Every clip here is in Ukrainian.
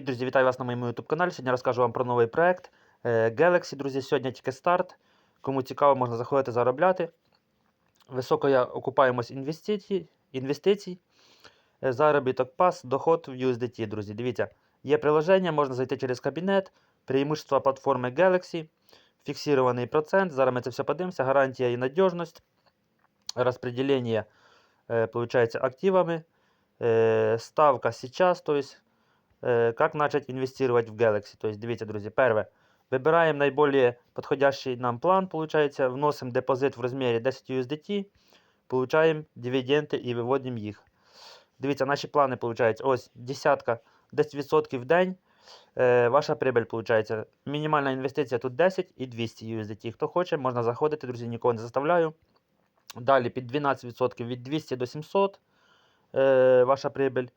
Привіт, друзі, вітаю вас на моєму YouTube каналі. Сьогодні розкажу вам про новий проект е, Galaxy. Друзі, сьогодні тільки старт. Кому цікаво, можна заходити заробляти. Високая окупаємость інвестицій, інвестицій, е, заробіток пас, доход в USDT, друзі. Дивіться, є приложення, можна зайти через кабінет, преимущества платформи Galaxy, фіксований процент. Зараз ми це все подивимося, гарантія і надіжність, розподілення, е, активами, ставка э, как начать инвестировать в Galaxy. То есть, дивіться, друзі, перше, вибираємо наиболее подходящий нам план, получається, вносимо депозит в розмірі 10 USDT, получаємо дивіденди і виводимо їх. Дивіться, наші плани, получається, ось десятка, 10% в день. Е, ваша прибыль, получається, мінімальна інвестиція тут 10 і 200 USDT. Хто хоче, можна заходити, друзі, нікого не заставляю. Далі під 12% від 200 до 700 е, ваша прибыль.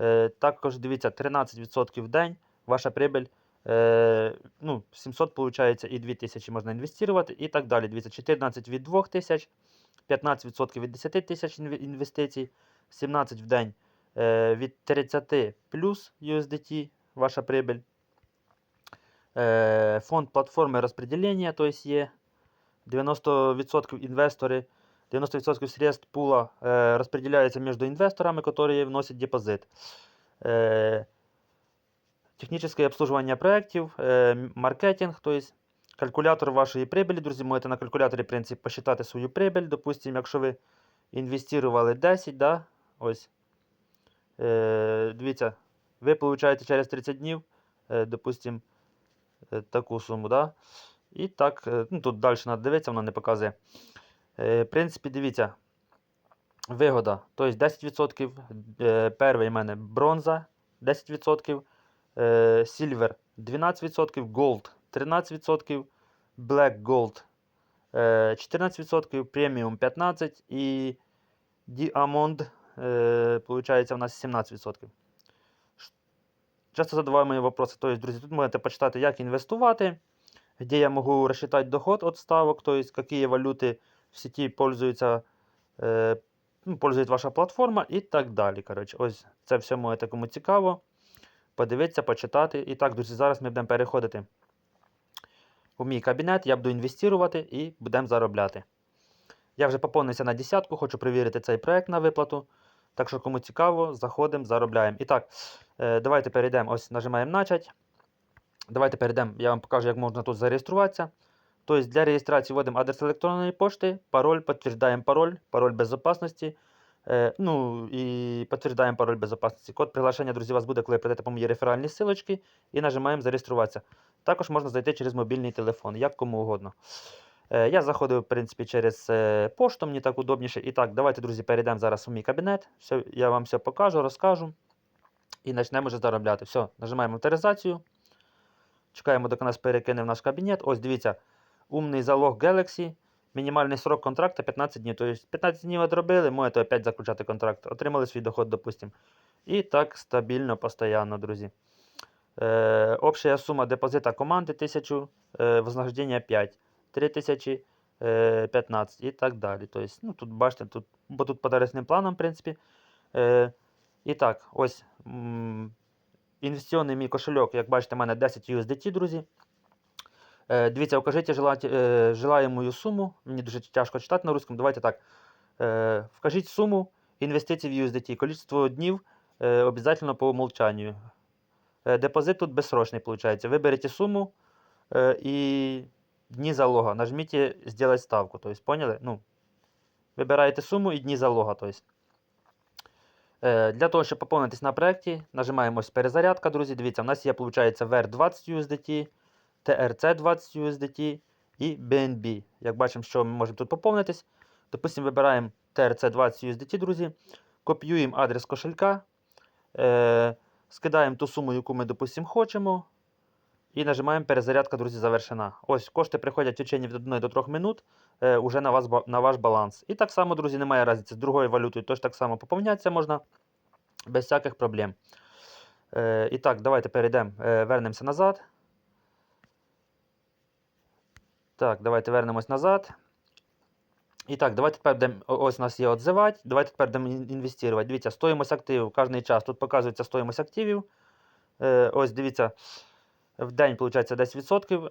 Е, також дивіться, 13% в день ваша прибыль. Е, ну, 700 виходить і 2000 можна інвестувати і так далі. Дивіться, 14 від 2000, 15% від 10 тисяч інвестицій, 17 в день е, від 30 плюс USDT ваша прибыль. Е, фонд платформи розподілення, то є 90% інвестори, 90% средств пула э, распределяется между инвесторами, которые вносят депозит. Э, техническое обслуживание проектів, э, м- маркетинг, то есть калькулятор вашої прибылі, друзі, можете на калькуляторі, в принципі, посчитати свою прибыль. Допустим, якщо ви інвестували 10, да, ось, е, дивіться, ви получаєте через 30 днів, е, допустим, е, таку суму, да, і так, е, ну, тут далі треба дивитися, воно не показує. Е, принципі, дивіться, вигода. Тобто 10%, е, перший в мене бронза 10%, е, сільвер 12%, голд 13%, black gold е, 14%, преміум 15% і діамонд, получається, у нас 17%. Часто задаваємо мені вопроси. Тобто, друзі, тут можете почитати, як інвестувати, где я могу рассчитать доход от ставок, то есть какие валюты в сети пользуються, е, ну, пользує ваша платформа і так далі. Коротше, ось це все можете кому цікаво. Подивитися, почитати. І так, друзі, зараз ми будемо переходити у мій кабінет, я буду інвестувати і будемо заробляти. Я вже поповнився на десятку, хочу перевірити цей проект на виплату. Так що, кому цікаво, заходимо, заробляємо. І так, е, давайте перейдемо. Ось нажимаємо начать. Давайте перейдемо, я вам покажу, як можна тут зареєструватися. Тобто для реєстрації вводимо адрес електронної пошти, пароль, підтверджуємо пароль, пароль безопасності. Е, ну і підтверджуємо пароль безопасності. Код приглашення, друзі, вас буде, коли прийдете по моїй реферальній силочці і нажимаємо зареєструватися. Також можна зайти через мобільний телефон, як кому угодно. Е, я заходив, в принципі, через е, пошту, мені так удобніше. І так, давайте, друзі, перейдемо зараз у мій кабінет. Все, я вам все покажу, розкажу. І почнемо вже заробляти. Все, нажимаємо авторизацію. Чекаємо, доки нас перекине в наш кабінет. Ось дивіться, умний залог Galaxy. Мінімальний срок контракту 15 днів. Тобто 15 днів відробили, можете опять заключати контракт. Отримали свій доход, допустимо. І так стабільно, постійно, друзі. Е, общая сума депозита команди 1000, е, вознаграждення 5, 3000, е, 15 і так далі. Тобто, ну, тут бачите, тут, бо тут по тарифним планам, в принципі. Е, і так, ось інвестиційний мій кошельок, як бачите, у мене 10 USDT, друзі. Е, дивіться, укажіть желати, е, желаємую суму. Мені дуже тяжко читати на русском. Давайте так. Е, вкажіть суму інвестицій в USDT. Количество днів обов'язково по умолчанню. Депозит тут безсрочний, виходить. Виберіть суму і дні залога. Нажміть «Сделать ставку». Тобто, поняли? Ну, вибираєте суму і дні залога. Е, Для того, щоб поповнитись на проєкті, нажимаємо перезарядка, друзі. Дивіться, у нас є, виходить, VR 20 USDT, TRC 20 USDT і BNB. Як бачимо, що ми можемо тут поповнитись. Допустимо, вибираємо TRC 20 USDT, друзі. Копіюємо адрес кошелька, е, скидаємо ту суму, яку ми, допустимо, хочемо. І нажимаємо перезарядка, друзі, завершена. Ось кошти приходять в течение від 1 до 3 минут е, уже на, вас, на ваш баланс. І так само, друзі, немає різниці з другою валютою, тож так само поповнятися можна без всяких проблем. Е, і так, давайте перейдемо, е, вернемося назад. Так, давайте вернемось назад. І так, давайте тепер будемо, ось у нас є отзивати. Давайте тепер будемо інвестувати. Дивіться, стоїмость активів кожен час. Тут показується стоїмость активів. Е, ось дивіться, в день, виходить, 10%.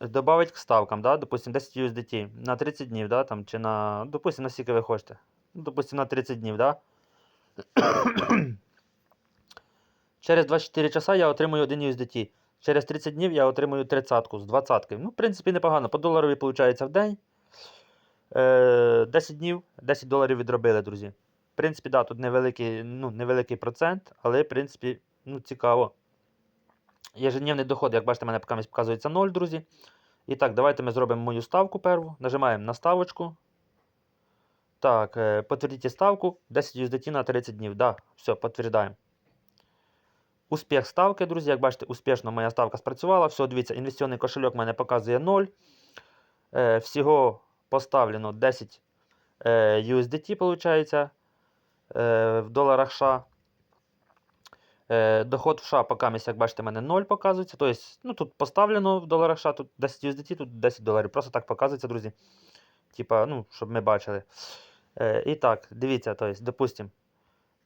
Добавить к ставкам, да, допустим, 10 USDT на 30 днів, да, там, чи на, допустим, на скільки ви хочете. Ну, допустим, на 30 днів, да. Через 24 часа я отримую 1 USDT. Через 30 днів я отримую 30 з 20. Ну, в принципі, непогано. По доларові виходить в день. Е, 10 днів, 10 доларів відробили, друзі. В принципі, да, тут невеликий, ну, невеликий процент, але, в принципі, ну, цікаво. Ежедневний доход, як бачите, мене поки показується 0, друзі. І так, давайте ми зробимо мою ставку перву. Нажимаємо на ставочку. Так, е, підтвердіть ставку. 10 USDT на 30 днів. Да, все, підтверджуємо. Успіх ставки, друзі. Як бачите, успішно моя ставка спрацювала. Все, дивіться, інвестиційний кошельок в мене показує 0. Е, всього поставлено 10 е, USDT, виходить, в доларах США. Е, доход в США, поки, як бачите, мене 0 показується. Тобто, ну, тут поставлено в доларах США, тут 10 USDT, тут 10 доларів. Просто так показується, друзі. Типа, ну, щоб ми бачили. Е, і так, дивіться, тобто, допустим,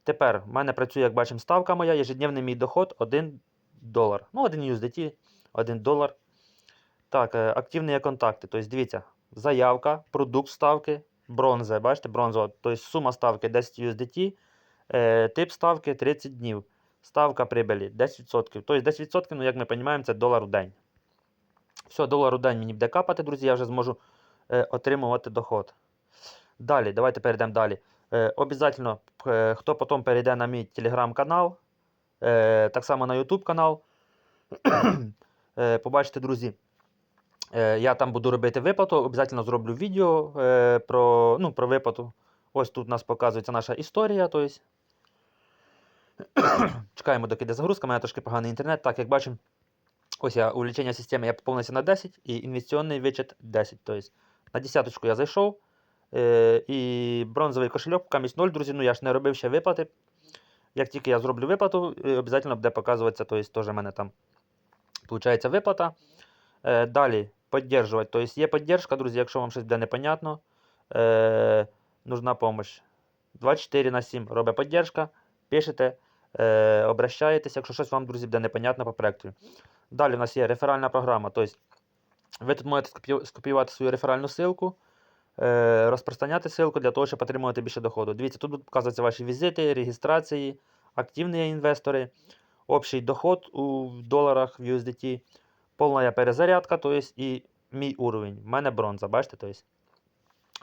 тепер в мене працює, як бачимо, ставка моя, ежедневний мій доход 1 долар. Ну, 1 USDT, 1 долар. Так, е, активні контакти. Тобто, дивіться, заявка, продукт ставки, бронза, бачите, бронзова. Тобто сума ставки 10 USDT, е, тип ставки 30 днів. Ставка прибилі 10%. Тобто 10%, ну, як ми розуміємо, це долар у день. Все, долар у день мені буде капати, друзі, я вже зможу е, отримувати доход. Далі, давайте перейдемо далі. Е, обязательно, е, хто потім перейде на мій телеграм-канал, е, так само на YouTube канал. побачите, друзі, я там буду робити виплату, обов'язково зроблю відео про, ну, про виплату. Ось тут у нас показується наша історія. Тобто. Чекаємо, доки йде загрузка, у мене трошки поганий інтернет. Так, як бачимо, ось я увеличення системи я поповнився на 10 і інвестиційний вичет 10. Тобто на десяточку я зайшов. Е, і бронзовий кошельок, камість 0, друзі. Ну я ж не робив ще виплати. Як тільки я зроблю виплату, е, обов'язково буде показуватися, тобто теж в мене там виходить виплата. Е, далі підтримувати. Тобто є підтримка, друзі, якщо вам щось буде непонятно, нужна допомога. 24 на 7 робить підтримка, пишете, обращаєтесь, якщо щось вам, друзі, буде непонятно по проекту. Далі у нас є реферальна програма. Тобто ви тут можете скопію- скопіювати свою реферальну ссылку, розпространяти ссылку для того, щоб отримувати більше доходу. Дивіться, тут будуть показуватися ваші візити, реєстрації, активні інвестори, общий доход у доларах в USDT, повна перезарядка, тобто і мій уровень. У мене бронза, бачите? Тобто,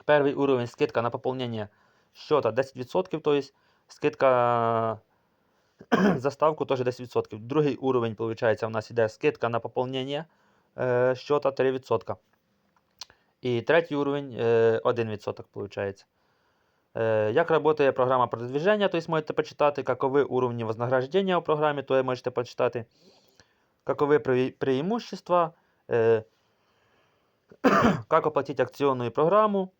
перший уровень скидка на поповнення счета 10%, тобто скидка за ставку теж 10%. Другий уровень, виходить, у нас йде скидка на поповнення е, счета 3%. І третій уровень е, 1%, виходить. Е, Як працює програма продвиження, то есть можете почитати, каковы уровни вознаграждения у програмі, то можете почитати, каковы преимущества, е, как оплатить акционную программу,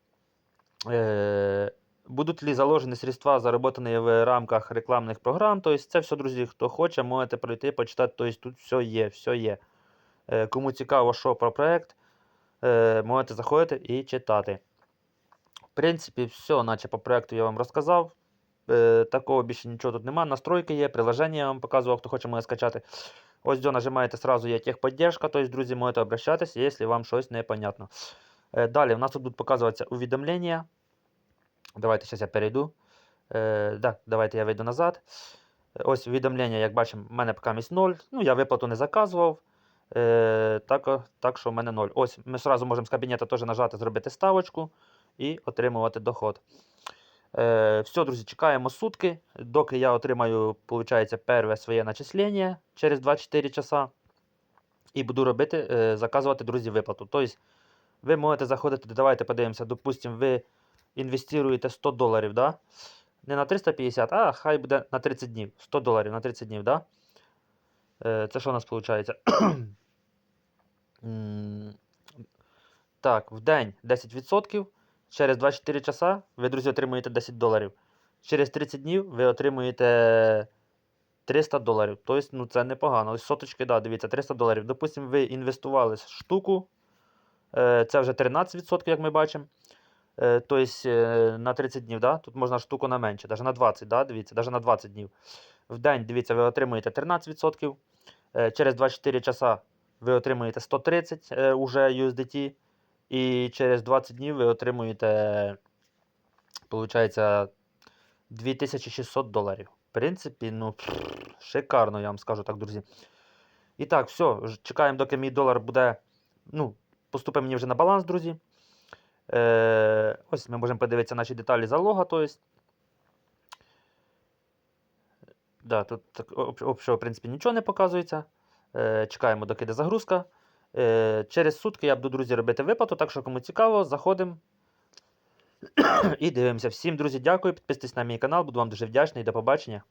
е, будуть ли заложені средства, заработані в рамках рекламних програм. Тобто це все, друзі, хто хоче, можете пройти, почитати. Тобто тут все є, все є. Е, Кому цікаво, що про проект, е, можете заходити і читати. В принципі, все, наче по проекту я вам розказав. Е, Такого більше нічого тут немає. Настройки є, приложення я вам показував, хто хоче може скачати. Ось до нажимаєте сразу є техподдержка, тобто, друзі, можете обращатися, якщо вам щось непонятно. Е, Далі, у нас тут будуть показуватися увідомлення. Давайте зараз я перейду. Е, да, давайте я вийду назад. Е, Ось увідомлення, як бачимо, в мене поки 0. Ну, я виплату не заказував. Е, так, так що в мене 0. Ось ми одразу можемо з кабінету теж нажати, зробити ставочку і отримувати доход. Е, все, друзі, чекаємо сутки, доки я отримаю, виходить, перше своє начислення через 24 часа. І буду робити, е, заказувати, друзі, виплату. Тобто, ви можете заходити, давайте подивимося, допустимо, ви інвестуєте 100 доларів, да? не на 350, а хай буде на 30 днів. 100 доларів на 30 днів, да? Е, це що у нас виходить? Так, в день 10%. Через 24 часа ви, друзі, отримуєте 10 доларів. Через 30 днів ви отримуєте 300 доларів. Тобто, ну це непогано. Соточки, да, дивіться, 300 доларів. Допустимо, ви інвестували штуку. е, Це вже 13%, як ми бачимо. Е, Тобто е, на 30 днів, да? тут можна штуку на менше, навіть на 20, да? дивіться, навіть на 20 днів. В день, дивіться, ви отримуєте 13%. Е, через 24 часа ви отримуєте 130 е, уже USDT. І через 20 днів ви отримуєте, виходить, 2600 доларів. В принципі, ну, шикарно, я вам скажу так, друзі. І так, все, чекаємо, доки мій долар буде. Ну, поступить мені вже на баланс, друзі. Е, ось ми можемо подивитися наші деталі залога. То есть. Да, тут так, в принципі, нічого не показується. Е, чекаємо, доки йде загрузка. Е, через сутки я буду, друзі, робити виплату, так що кому цікаво, заходимо і дивимося. Всім, друзі, дякую. Підписуйтесь на мій канал, буду вам дуже вдячний. До побачення.